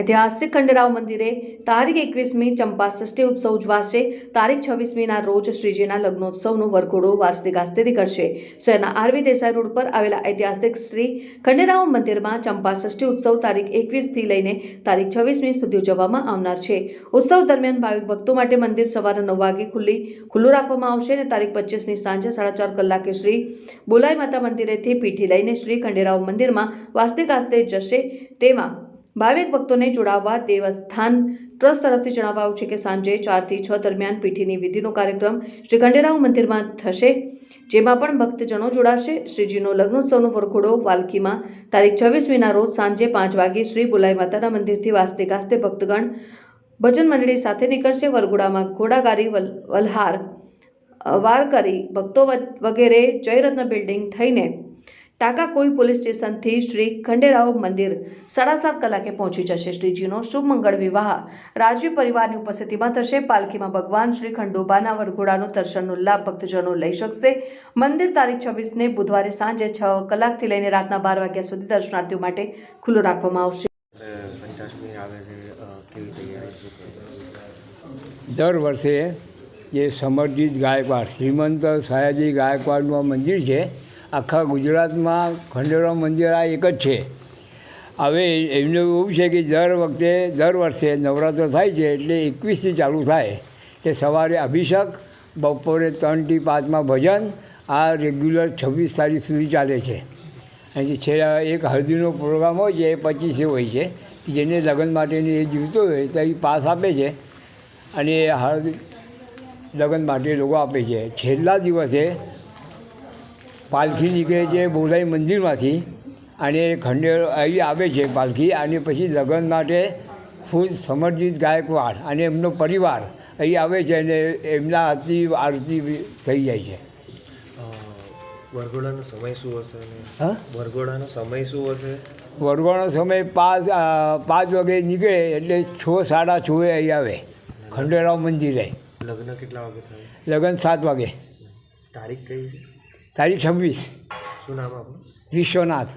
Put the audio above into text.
ઐતિહાસિક ખંડેરાવ મંદિરે તારીખ એકવીસમી ચંપા ષષ્ઠી ઉત્સવ ઉજવાશે. તારીખ છવ્વીસમીના રોજ શ્રીજીના લગ્નોત્સવનો વરઘોડો વાસ્તે ગાસ્તે કરશે શહેરના આરવી દેસાઈ રોડ પર આવેલા ઐતિહાસિક શ્રી ખંડેરાવ મંદિરમાં ચંપા ષષ્ઠી ઉત્સવ તારીખ એકવીસથી લઈને તારીખ છવ્વીસમી સુધી ઉજવવામાં આવનાર છે. ઉત્સવ દરમિયાન ભાવિક ભક્તો માટે મંદિર સવારે નવ વાગે ખુલ્લી, ખુલ્લું રાખવામાં આવશે અને તારીખ પચીસની સાંજે સાડા ચાર કલાકે શ્રી બોલાઈ માતા મંદિરેથી પીઠી લઈને શ્રી ખંડેરાવ મંદિરમાં વાસ્તિક આસ્તે જશે. તેમાં ભાવિક ભક્તોને જોડાવવા દેવસ્થાન ટ્રસ્ટ તરફથી જણાવાયું છે કે સાંજે ચારથી છ દરમિયાન પીઠીની વિધિનો કાર્યક્રમ શ્રી ખંડેરાવ મંદિરમાં થશે, જેમાં પણ ભક્તજનો જોડાશે. શ્રીજીનો લગ્નોત્સવનો વરઘોડો વાલકીમાં તારીખ છવ્વીસમીના રોજ સાંજે પાંચ વાગે શ્રી બુલાઈ માતાના મંદિરથી વાસ્તે ગાસ્તે ભક્તગણ ભજન મંડળી સાથે નીકળશે. વરઘોડામાં ઘોડાગાડી, વલ- વલહાર વાર વારકરી, ભક્તો વગેરે જયરત્ન બિલ્ડિંગ થઈને ટાકાકોઈ પોલીસ સ્ટેશનથી શ્રી ખંડેરાવ મંદિર સાડા સાત કલાકે પહોંચી જશે. શ્રીજીનો શુભ મંગળ વિવાહ રાજવી પરિવારની ઉપસ્થિતિમાં થશે. પાલખીમાં ભગવાન શ્રી ખંડોબાના વરઘોડાનો દર્શનનો લાભ ભક્તજનો લઈ શકશે. મંદિર તારીખ છવ્વીસને બુધવારે સાંજે છ કલાકથી લઈને રાતના બાર વાગ્યા સુધી દર્શનાર્થીઓ માટે ખુલ્લું રાખવામાં આવશે? દર વર્ષે જે સમર્જિત ગાયકવાડ, શ્રીમંત સયાજી ગાયકવાડનું આ મંદિર છે આખા ગુજરાતમાં ખંડેરાવ મંદિર આ એક જ છે. હવે એમને એવું છે કે દર વખતે, દર વર્ષે નવરાત્ર થાય છે એટલે એકવીસથી ચાલુ થાય. કે સવારે અભિષેક, બપોરે ત્રણથી પાંચમાં ભજન, આ રેગ્યુલર છવ્વીસ તારીખ સુધી ચાલે છે. અને એક હળદીનો પ્રોગ્રામ હોય છે, એ પચીસે હોય છે. જેને લગ્ન માટેની એ જીવતો હોય, તો એ પાસ આપે છે. અને એ હળદ લગ્ન માટે લોકો આપે છે. છેલ્લા દિવસે પાલખી નીકળે છે બોલાઈ મંદિરમાંથી અને ખંડેર અહીં આવે છે પાલખી અને પછી લગ્ન માટે ખુદ સમર્જિત ગાયકવાડ અને એમનો પરિવાર અહીં આવે છે અને એમના હાથથી આરતી થઈ જાય છે. વરઘોડાનો સમય શું હશે હા? વરઘોડાનો સમય શું હશે? વરઘોડાનો સમય પાંચ પાંચ વાગે નીકળે એટલે છ સાડા છ એ અહીં આવે ખંડેરાવ મંદિરે. લગ્ન કેટલા વાગે થાય? લગ્ન સાત વાગે. તારીખ કઈ? છે તારીખ છવ્વીસ શું નામ આપણું? વિશ્વનાથ.